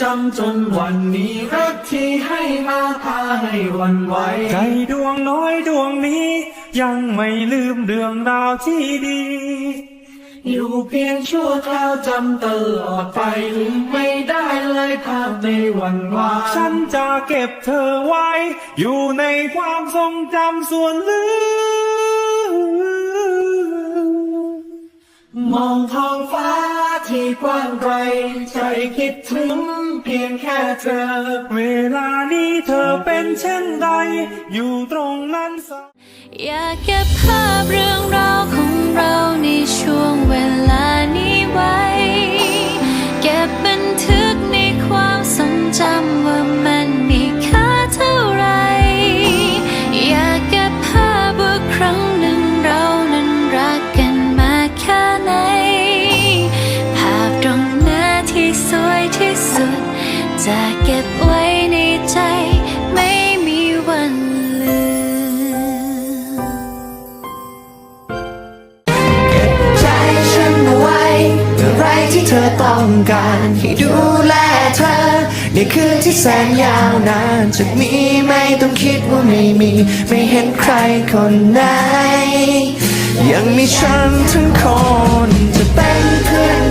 จำจนวันนี้รักที่ให้มาพาให้หวันไหวใจดวงน้อยดวงนี้ ยังไม่ลืมเรื่องราวที่ดี อยู่เพียงชั่วคราวจำตลอดไปลืมไม่ได้เลยภาพในวันวานฉันจะเก็บเธอไว้ อยู่ในความทรงจำส่วนลึกมองท้องฟ้า ที่กว้างไกลใจคิดถึงเพียงแค่เธอ เวลานี้เธอเป็นเช่นใด อยู่ตรงนั้นสักอยากเก็บภาพเรื่องราวของเรา ธอต้องการให้ดูแลเธอ ในคืนที่แสนยาวนานจะมีไม่ต้องคิดว่าไม่มี ไม่เห็นใครคนไหน ยังมีฉันทั้งคนจะเป็นเพื่อน